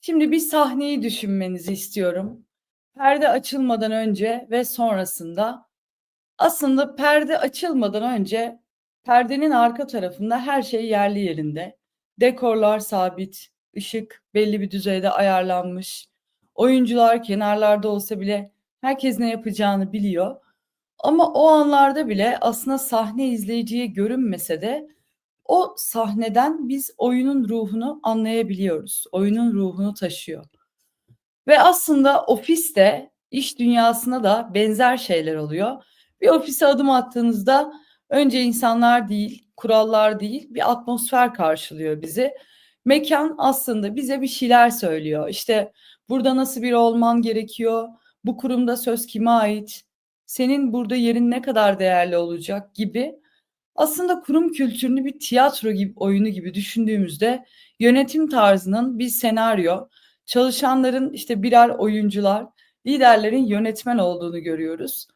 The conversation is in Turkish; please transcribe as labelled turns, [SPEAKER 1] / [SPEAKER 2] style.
[SPEAKER 1] Şimdi bir sahneyi düşünmenizi istiyorum. Perde açılmadan önce ve sonrasında. Aslında perde açılmadan önce perdenin arka tarafında her şey yerli yerinde. Dekorlar sabit, ışık belli bir düzeyde ayarlanmış. Oyuncular kenarlarda olsa bile herkes ne yapacağını biliyor. Ama o anlarda bile aslında sahne izleyiciye görünmese de o sahneden biz oyunun ruhunu anlayabiliyoruz. Oyunun ruhunu taşıyor. Ve aslında ofiste, iş dünyasına da benzer şeyler oluyor. Bir ofise adım attığınızda önce insanlar değil, kurallar değil, bir atmosfer karşılıyor bizi. Mekan aslında bize bir şeyler söylüyor. İşte burada nasıl biri olman gerekiyor, bu kurumda söz kime ait, senin burada yerin ne kadar değerli olacak gibi aslında kurum kültürünü bir tiyatro gibi oyunu gibi düşündüğümüzde yönetim tarzının bir senaryo, çalışanların işte birer oyuncular, liderlerin yönetmen olduğunu görüyoruz.